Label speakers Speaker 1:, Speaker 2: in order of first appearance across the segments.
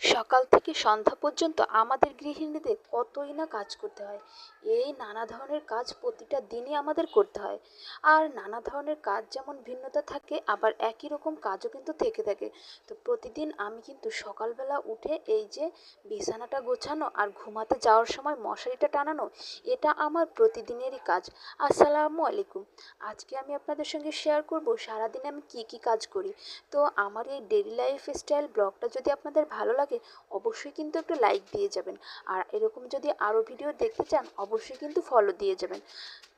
Speaker 1: সকাল থেকে সন্ধ্যা পর্যন্ত আমাদের গৃহিণীদের কতই না কাজ করতে হয়। এই নানা ধরনের কাজ প্রতিটা দিনই আমাদের করতে হয়। আর নানা ধরনের কাজ যেমন ভিন্নতা থাকে, আবার একই রকম কাজও কিন্তু থেকে থাকে। তো প্রতিদিন আমি কিন্তু সকালবেলা উঠে এই যে বিছানাটা গোছানো আর ঘুমাতে যাওয়ার সময় মশারিটা টানানো, এটা আমার প্রতিদিনেরই কাজ। আসসালামু আলাইকুম। আজকে আমি আপনাদের সঙ্গে শেয়ার করব সারাদিনে আমি কি কি কাজ করি। তো আমার এই ডেলি লাইফ স্টাইল ব্লগটা যদি আপনাদের ভালো লাগে অবশ্যই কিন্তু একটু লাইক দিয়ে যাবেন। আর এরকম যদি আরও ভিডিও দেখতে চান, অবশ্যই কিন্তু ফলো দিয়ে যাবেন।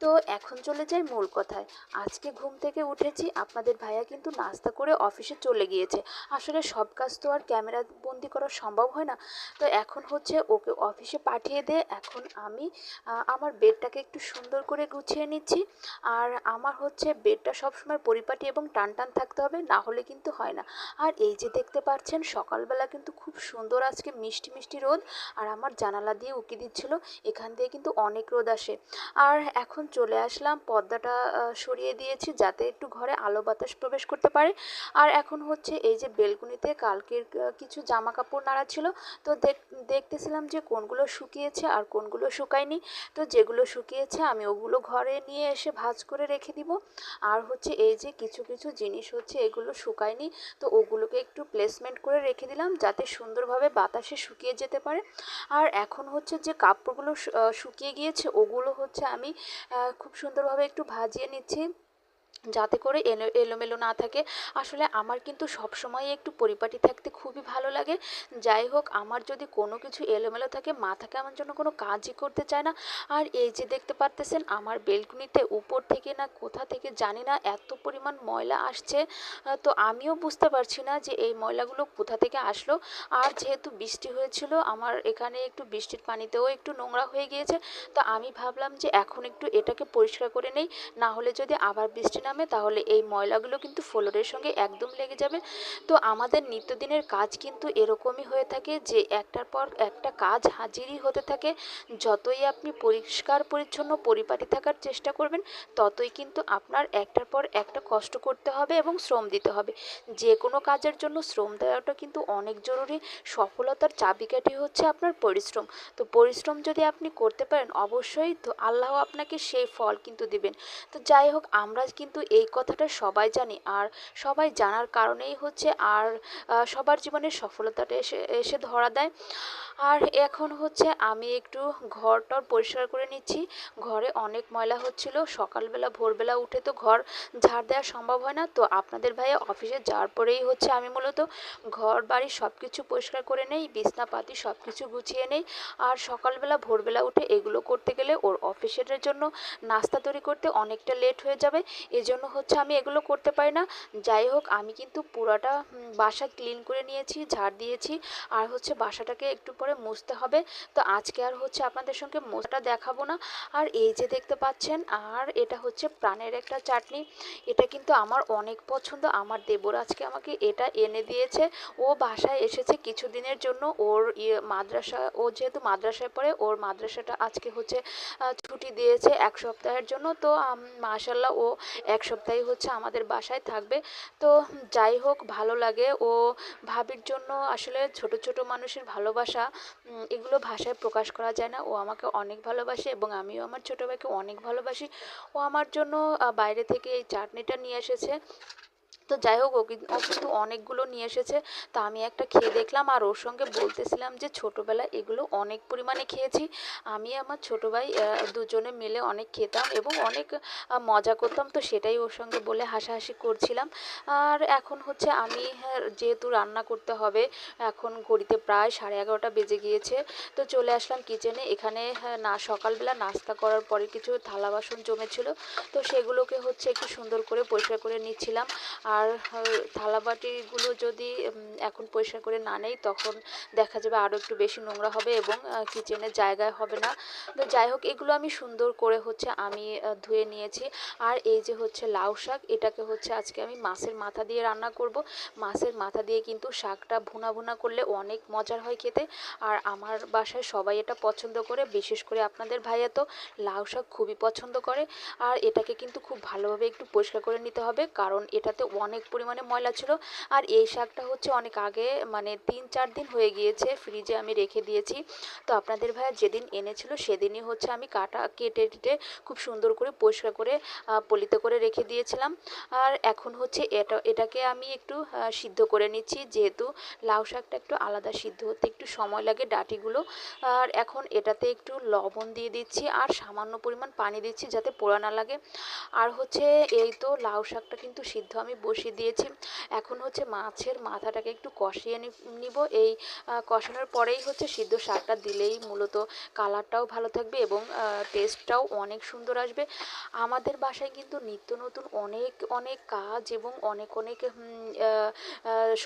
Speaker 1: তো এখন চলে যাই মূল কথায়। আজকে ঘুম থেকে উঠেছি, আপনাদের ভাইয়া কিন্তু নাস্তা করে অফিসে চলে গিয়েছে। আসলে সব কাজ তো আর ক্যামেরা বন্দি করা সম্ভব হয় না। তো এখন হচ্ছে ওকে অফিসে পাঠিয়ে দিয়ে এখন আমি আমার বেডটাকে একটু সুন্দর করে গুছিয়ে নিচ্ছি। আর আমার হচ্ছে বেডটা সবসময় পরিপাটি এবং টান টান থাকতে হবে, না হলে কিন্তু হয় না। আর এই যে দেখতে পাচ্ছেন, সকালবেলা কিন্তু খুব সুন্দর আজকে মিষ্টি মিষ্টি রোদ। আর আমার জানালা দিয়ে উকি দিচ্ছিল, এখান দিয়ে কিন্তু অনেক রোদ আসে। আর এখন চলে আসলাম, পর্দাটা সরিয়ে দিয়েছি যাতে একটু ঘরে আলো বাতাস প্রবেশ করতে পারে। আর এখন হচ্ছে এই যে বেলকুনিতে কালকের কিছু জামা কাপড় নাড়া ছিল, তো দেখ- দেখতেছিলাম যে কোনগুলো শুকিয়েছে আর কোনগুলো শুকায়নি। তো যেগুলো শুকিয়েছে আমি ওগুলো ঘরে নিয়ে এসে ভাঁজ করে রেখে দিব। আর হচ্ছে এই যে কিছু কিছু জিনিস হচ্ছে এগুলো শুকায়নি, তো ওগুলোকে একটু প্লেসমেন্ট করে রেখে দিলাম যাতে সুন্দরভাবে বাতাসে শুকিয়ে যেতে পারে। আর এখন হচ্ছে যে কাপড়গুলো শুকিয়ে গিয়েছে, ওগুলো হচ্ছে আমি খুব সুন্দরভাবে একটু ভাজিয়ে নিচ্ছি। যাতে করে এলো, এলোমেলো না থাকে। আসলে আমার কিন্তু সবসময় একটু পরিপাটি থাকতে খুবই ভালো লাগে। যাই হোক, আমার যদি কোনো কিছু এলোমেলো থাকে মাথাকে আমার জন্য কোনো কাজই করতে চায় না। আর এই যে দেখতে পারতেছেন, আমার বেলকুনিতে উপর থেকে না কোথা থেকে জানি না এত পরিমাণ ময়লা আসছে। তো আমিও বুঝতে পারছি না যে এই ময়লাগুলো কোথা থেকে আসলো। আর যেহেতু বৃষ্টি হয়েছিল, আমার এখানে একটু বৃষ্টির পানিতেও একটু নোংরা হয়ে গিয়েছে। তো আমি ভাবলাম যে এখন একটু এটাকে পরিষ্কার করে নেই। না হলে যদি আবার বৃষ্টি নামে, তাহলে এই ময়লাগুলো কিন্তু ফ্লোরের সঙ্গে একদম লেগে যাবে। তো আমাদের নিত্যদিনের কাজ কিন্তু এরকমই হয়ে থাকে যে একটার পর একটা কাজ হাজিরই হতে থাকে। যতই আপনি পরিষ্কার, পরিচ্ছন্ন, পরিপাটি থাকার চেষ্টা করবেন, ততই কিন্তু আপনার একটার পর একটা কষ্ট করতে হবে এবং শ্রম দিতে হবে। যে কোনো কাজের জন্য শ্রম দেওয়াটা কিন্তু অনেক জরুরি। সফলতার চাবিকাঠি হচ্ছে আপনার পরিশ্রম। তো পরিশ্রম যদি আপনি করতে পারেন, অবশ্যই তো আল্লাহ আপনাকে সেই ফল কিন্তু দিবেন। তো যাই হোক, আমরা কিন্তু এই কথাটা সবাই জানে। আর সবাই জানার কারণেই হচ্ছে আর সবার জীবনে সফলতাটা এসে এসে ধরা দেয়। আর এখন হচ্ছে আমি একটু ঘরটর পরিষ্কার করে নিচ্ছি। ঘরে অনেক ময়লা হচ্ছিল। সকালবেলা, ভোরবেলা উঠে তো ঘর ঝাড় দেওয়া সম্ভব হয় না। তো আপনাদের ভাইয়া অফিসে যাওয়ার পরেই হচ্ছে আমি মূলত ঘর, বাড়ি সব কিছু পরিষ্কার করে নেই, বিছনাপাতি সব কিছু গুছিয়ে নেই। আর সকালবেলা, ভোরবেলা উঠে এগুলো করতে গেলে ওর অফিসের জন্য নাস্তা তৈরি করতে অনেকটা লেট হয়ে যাবে। এজন্য হচ্ছে আমি এগুলো করতে পারি না। যাই হোক, আমি কিন্তু পুরাটা বাসা ক্লিন করে নিয়েছি, ঝাড় দিয়েছি। আর হচ্ছে বাসাটাকে একটু পরে মুছতে হবে। তো আজকে আর হচ্ছে আপনাদের সঙ্গে মোছাটা দেখাবো না। আর এই যে দেখতে পাচ্ছেন, আর এটা হচ্ছে প্রাণের একটা চাটনি। এটা কিন্তু আমার অনেক পছন্দ। আমার দেবর আজকে আমাকে এটা এনে দিয়েছে। ও বাসায় এসেছে কিছুদিনের জন্য। ওর ইয়ে মাদ্রাসা, ও যেহেতু মাদ্রাসায় পড়ে, ওর মাদ্রাসাটা আজকে হচ্ছে ছুটি দিয়েছে এক সপ্তাহের জন্য। তো মাশাল্লাহ ও এক সপ্তাহে হচ্ছে আমাদের বাসায় থাকবে। তো যাই হোক, ভালো লাগে। ও ভাবির জন্য আসলে ছোট ছোট মানুষের ভালোবাসা এগুলো ভাষায় প্রকাশ করা যায় না। ও আমাকে অনেক ভালোবাসে এবং আমিও আমার ছোটো ভাইকে অনেক ভালোবাসি। ও আমার জন্য বাইরে থেকে এই চাটনিটা নিয়ে এসেছে। তো যাই হোক ও কিন- ও কিন্তু অনেকগুলো নিয়ে এসেছে। তা আমি একটা খেয়ে দেখলাম আর ওর সঙ্গে বলতেছিলাম যে ছোটোবেলায় এগুলো অনেক পরিমাণে খেয়েছি। আমি আমার ছোটো ভাই দুজনে মিলে অনেক খেতাম এবং অনেক মজা করতাম। তো সেটাই ওর সঙ্গে বলে হাসাহাসি করছিলাম। আর এখন হচ্ছে আমি হ্যাঁ, যেহেতু রান্না করতে হবে এখন ঘড়িতে প্রায় সাড়ে এগারোটা বেজে গিয়েছে। তো চলে আসলাম কিচেনে। এখানে হ্যাঁ, না সকালবেলা নাস্তা করার পরে কিছু থালা বাসন জমেছিল। তো সেগুলোকে হচ্ছে একটু সুন্দর করে পরিষ্কার করে নিচ্ছিলাম। আর আহ, থালাবাটিগুলো যদি এখন পরিষ্কার করে না নেই তখন দেখা যাবে আরও একটু বেশি নোংরা হবে এবং কিচেনের জায়গায় হবে না। তো যাই হোক এগুলো আমি সুন্দর করে হচ্ছে আমি ধুয়ে নিয়েছি। আর এই যে হচ্ছে লাউ শাক এটাকে হচ্ছে আজকে আমি মাছের মাথা দিয়ে রান্না করব। মাছের মাথা দিয়ে কিন্তু শাকটা ভুনা ভুনা করলে অনেক মজার হয় খেতে। আর আমার বাসায় সবাই এটা পছন্দ করে বিশেষ করে আপনাদের ভাইয়া তো লাউ শাক খুবই পছন্দ করে। আর এটাকে কিন্তু খুব ভালোভাবে একটু পরিষ্কার করে নিতে হবে কারণ এটাতে অনেক পরিমাণে ময়লা ছিল। আর এই শাকটা হচ্ছে অনেক আগে মানে তিন চার দিন হয়ে গিয়েছে, ফ্রিজে আমি রেখে দিয়েছি। তো আপনাদের ভাইয়া যেদিন এনেছিল সেদিনই হচ্ছে আমি কাটা কেটে টেটে খুব সুন্দর করে পরিষ্কার করে পলিতে করে রেখে দিয়েছিলাম। আর এখন হচ্ছে এটা, এটাকে আমি একটু সিদ্ধ করে নিচ্ছি। যেহেতু লাউ শাকটা একটু আলাদা সিদ্ধ হতে একটু সময় লাগে ডাটিগুলো। আর এখন এটাতে একটু লবণ দিয়ে দিচ্ছি আর সামান্য পরিমাণ পানি দিচ্ছি যাতে পোড়া না লাগে। আর হচ্ছে এই তো লাউ শাকটা কিন্তু সিদ্ধ আমি বসিয়ে দিয়েছি। এখন হচ্ছে মাছের মাথাটাকে একটু কষিয়ে নিব। এই কষানোর পরেই হচ্ছে সিদ্ধ শাকটা দিলেই মূলত কালারটাও ভালো থাকবে এবং টেস্টটাও অনেক সুন্দর আসবে। আমাদের বাসায় কিন্তু নিত্য নতুন অনেক অনেক কাজ এবং অনেক অনেক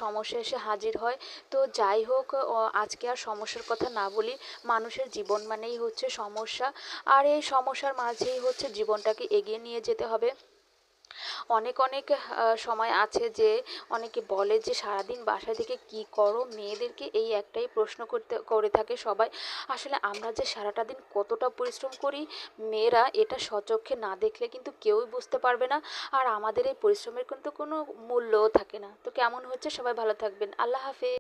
Speaker 1: সমস্যা এসে হাজির হয়। তো যাই হোক আজকে আর সমস্যার কথা না বলি, মানুষের জীবন মানেই হচ্ছে সমস্যা। আর এই সমস্যার মাঝেই হচ্ছে জীবনটাকে এগিয়ে নিয়ে যেতে হবে। অনেক অনেক সময় আছে যে অনেকে বলে যে সারাদিন বাসা থেকে কি করো? মেয়েদেরকে এই একটাই প্রশ্ন করতে, করে থাকে সবাই। আসলে আমরা যে সারাটা দিন কতটা পরিশ্রম করি, মেয়েরা এটা সচক্ষে না দেখলে কিন্তু কেউই বুঝতে পারবে না। আর আমাদের এই পরিশ্রমের কিন্তু কোনো মূল্যও থাকে না। তো কেমন হচ্ছে? সবাই ভালো থাকবেন। আল্লাহ হাফেজ।